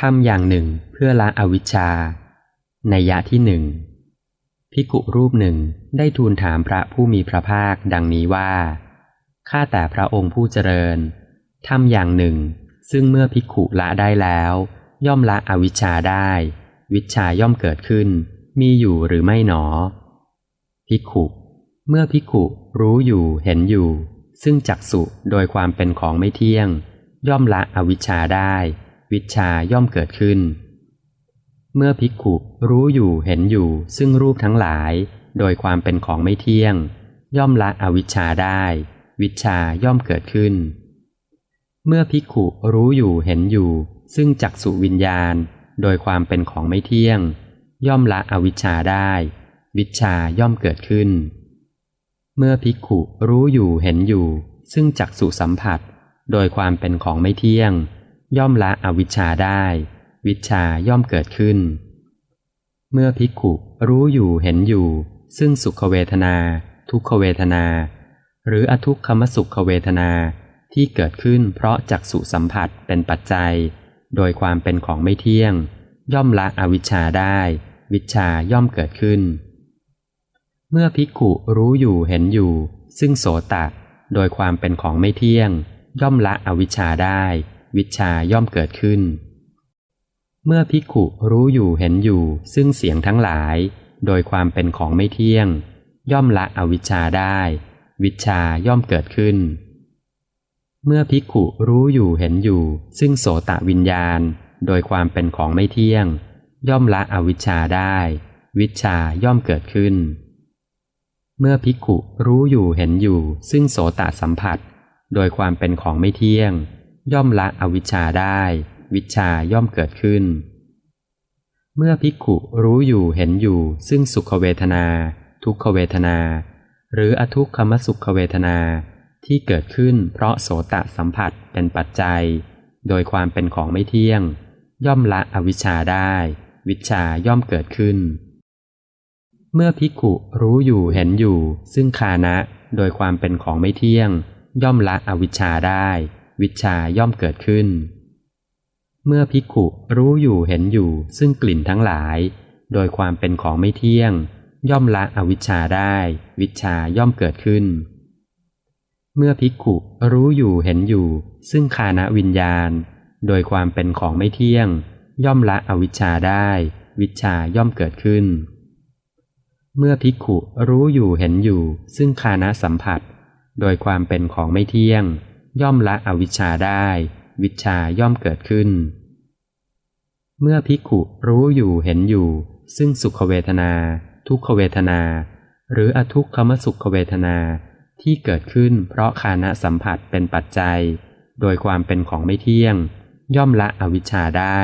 ทำอย่างหนึ่งเพื่อละอวิชชา ในยะที่หนึ่งภิกุรูปหนึ่งได้ทูลถามพระผู้มีพระภาคดังนี้ว่า ข้าแต่พระองค์ผู้เจริญ ทำอย่างหนึ่ง ซึ่งเมื่อภิกุละได้แล้ว ย่อมละอวิชชาได้ วิชาย่อมเกิดขึ้น มีอยู่หรือไม่หนอภิกุเมื่อภิกุรู้อยู่เห็นอยู่ ซึ่งจักสุโดยความเป็นของไม่เที่ยง ย่อมละอวิชชาได้ วิชาย่อมเกิดขึ้น เมื่อภิกขุรู้อยู่เห็นอยู่ซึ่งรูปทั้งหลาย โดยความเป็นของไม่เที่ยง ย่อมละอวิชชาได้ วิชาย่อมเกิดขึ้น เมื่อภิกขุรู้อยู่เห็นอยู่ ซึ่งจักสุวิญญาณ โดยความเป็นของไม่เที่ยง ย่อมละอวิชชาได้ วิชาย่อมเกิดขึ้น เมื่อภิกขุรู้อยู่เห็นอยู่ ซึ่งจักสุสัมผัส โดยความเป็นของไม่เที่ยง ย่อมละอวิชชาได้ วิชาย่อมเกิดขึ้น เมื่อภิกขุรู้อยู่เห็นอยู่ ซึ่งสุขเวทนา ทุกขเวทนา หรืออทุกขมสุขเวทนาที่เกิดขึ้นเพราะจักสุสัมผัสเป็นปัจจัย โดยความเป็นของไม่เที่ยง ย่อมละอวิชชาได้ วิชาย่อมเกิดขึ้น เมื่อภิกขุรู้อยู่เห็นอยู่ ซึ่งโสตะ โดยความเป็นของไม่เที่ยง ย่อมละอวิชชาได้ วิชาย่อมเกิดขึ้น เมื่อภิกขุรู้อยู่เห็นอยู่ซึ่งเสียงทั้งหลาย โดยความเป็นของไม่เที่ยง ย่อมละอวิชชาได้ วิชาย่อมเกิดขึ้น เมื่อภิกขุรู้อยู่เห็นอยู่ ซึ่งโสตะวิญญาณ โดยความเป็นของไม่เที่ยง ย่อมละอวิชชาได้ วิชาย่อมเกิดขึ้น เมื่อภิกขุรู้อยู่เห็นอยู่ ซึ่งโสตะสัมผัส โดยความเป็นของไม่เที่ยง ย่อมละอวิชชาได้ วิชาย่อมเกิดขึ้น เมื่อภิกขุรู้อยู่เห็นอยู่ ซึ่งสุขเวทนา ทุกขเวทนา หรืออทุกขมสุขเวทนาที่เกิดขึ้นเพราะโสตะสัมผัสเป็นปัจจัย โดยความเป็นของไม่เที่ยง ย่อมละอวิชชาได้ วิชาย่อมเกิดขึ้น เมื่อภิกขุรู้อยู่เห็นอยู่ ซึ่งคานะ โดยความเป็นของไม่เที่ยง ย่อมละอวิชชาได้ วิชาย่อมเกิดขึ้น เมื่อภิกขุรู้อยู่เห็นอยู่ซึ่งกลิ่นทั้งหลาย โดยความเป็นของไม่เที่ยง ย่อมละอวิชชาได้ วิชาย่อมเกิดขึ้น เมื่อภิกขุรู้อยู่เห็นอยู่ ซึ่งคานะวิญญาณ โดยความเป็นของไม่เที่ยง ย่อมละอวิชชาได้ วิชาย่อมเกิดขึ้น เมื่อภิกขุรู้อยู่เห็นอยู่ ซึ่งคานะสัมผัส โดยความเป็นของไม่เที่ยง ย่อมละอวิชชาได้ วิชาย่อมเกิดขึ้น เมื่อภิกขุรู้อยู่เห็นอยู่ ซึ่งสุขเวทนา ทุกขเวทนา หรืออทุกขมสุขเวทนาที่เกิดขึ้นเพราะคานะสัมผัสเป็นปัจจัย โดยความเป็นของไม่เที่ยง ย่อมละอวิชชาได้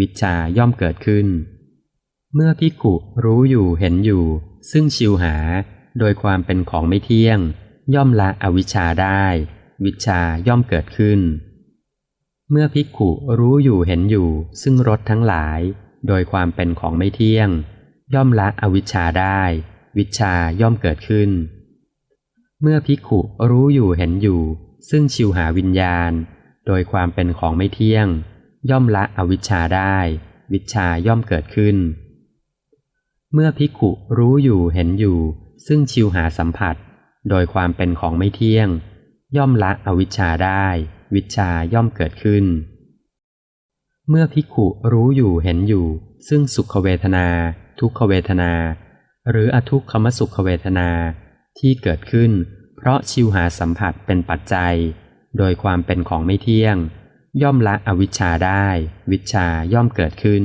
วิชาย่อมเกิดขึ้น เมื่อภิกุรู้อยู่เห็นอยู่ ซึ่งชิวหา โดยความเป็นของไม่เที่ยง ย่อมละอวิชชาได้ วิชาย่อมเกิดขึ้น เมื่อภิกขุรู้อยู่เห็นอยู่ ซึ่งรสทั้งหลาย โดยความเป็นของไม่เที่ยง ย่อมละอวิชชาได้ วิชาย่อมเกิดขึ้น เมื่อภิกขุรู้อยู่เห็นอยู่ ซึ่งชิวหาวิญญาณ โดยความเป็นของไม่เที่ยง ย่อมละอวิชชาได้ วิชาย่อมเกิดขึ้น เมื่อภิกขุรู้อยู่เห็นอยู่ ซึ่งชิวหาสัมผัส โดยความเป็นของไม่เที่ยง ย่อมละอวิชชาได้ วิชาย่อมเกิดขึ้น เมื่อภิกุรู้อยู่เห็นอยู่ ซึ่งสุขเวทนา ทุกขเวทนา หรืออทุกขมสุขเวทนาที่เกิดขึ้น เพราะชิวหาสัมผัสเป็นปัจจัย โดยความเป็นของไม่เที่ยง ย่อมละอวิชชาได้ วิชาย่อมเกิดขึ้น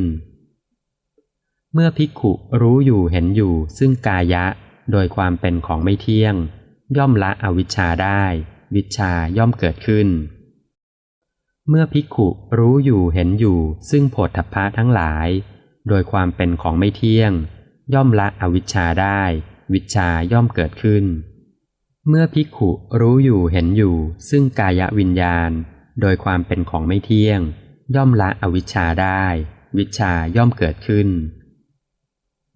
เมื่อภิกุรู้อยู่เห็นอยู่ ซึ่งกายะ โดยความเป็นของไม่เที่ยง ย่อมละอวิชชาได้ วิชาย่อมเกิดขึ้น เมื่อภิกขุรู้อยู่เห็นอยู่ซึ่งโผฏฐัพพะทั้งหลาย โดยความเป็นของไม่เที่ยง ย่อมละอวิชชาได้ วิชาย่อมเกิดขึ้น เมื่อภิกขุรู้อยู่เห็นอยู่ ซึ่งกายวิญญาณ โดยความเป็นของไม่เที่ยง ย่อมละอวิชชาได้ วิชาย่อมเกิดขึ้น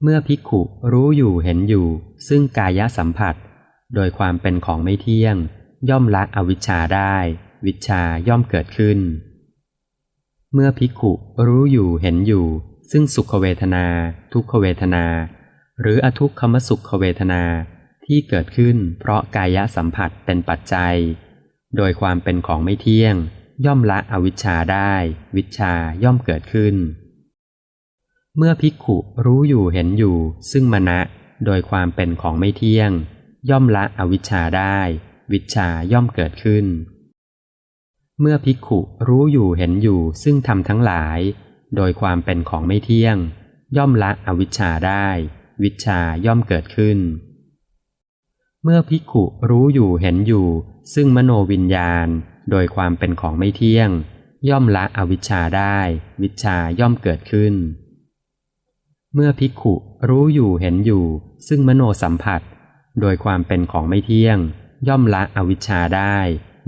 เมื่อภิกขุรู้อยู่เห็นอยู่ ซึ่งกายสัมผัส โดยความเป็นของไม่เที่ยง ย่อมละอวิชชาได้ วิชาย่อมเกิดขึ้น เมื่อภิกขุรู้อยู่เห็นอยู่ ซึ่งสุขเวทนา ทุกขเวทนา หรืออทุกขมสุขเวทนาที่เกิดขึ้นเพราะกายสัมผัสเป็นปัจจัย โดยความเป็นของไม่เที่ยง ย่อมละอวิชชาได้ วิชาย่อมเกิดขึ้น เมื่อภิกขุรู้อยู่เห็นอยู่ ซึ่งมณะโดยความเป็นของไม่เที่ยง ย่อมละอวิชชาได้ วิชาย่อมเกิดขึ้น เมื่อภิกขุรู้อยู่เห็นอยู่ซึ่งทำทั้งหลาย โดยความเป็นของไม่เที่ยง ย่อมละอวิชชาได้ วิชาย่อมเกิดขึ้น เมื่อภิกขุรู้อยู่เห็นอยู่ ซึ่งมโนวิญญาณ โดยความเป็นของไม่เที่ยง ย่อมละอวิชชาได้ วิชาย่อมเกิดขึ้น เมื่อภิกขุรู้อยู่เห็นอยู่ ซึ่งมโนสัมผัส โดยความเป็นของไม่เที่ยง ย่อมละอวิชชาได้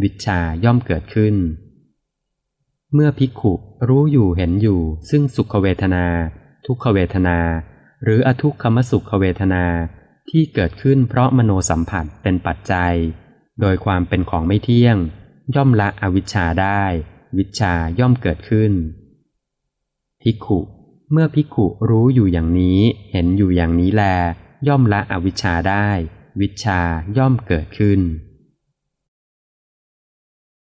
วิชาย่อมเกิดขึ้น เมื่อภิกขุรู้อยู่เห็นอยู่ ซึ่งสุขเวทนา ทุกขเวทนา หรืออทุกขมสุขเวทนาที่เกิดขึ้นเพราะมโนสัมผัสเป็นปัจจัย โดยความเป็นของไม่เที่ยง ย่อมละอวิชชาได้ วิชาย่อมเกิดขึ้น ภิกขุเมื่อภิกขุรู้อยู่อย่างนี้ เห็นอยู่อย่างนี้แล ย่อมละอวิชชาได้ วิชาย่อมเกิดขึ้น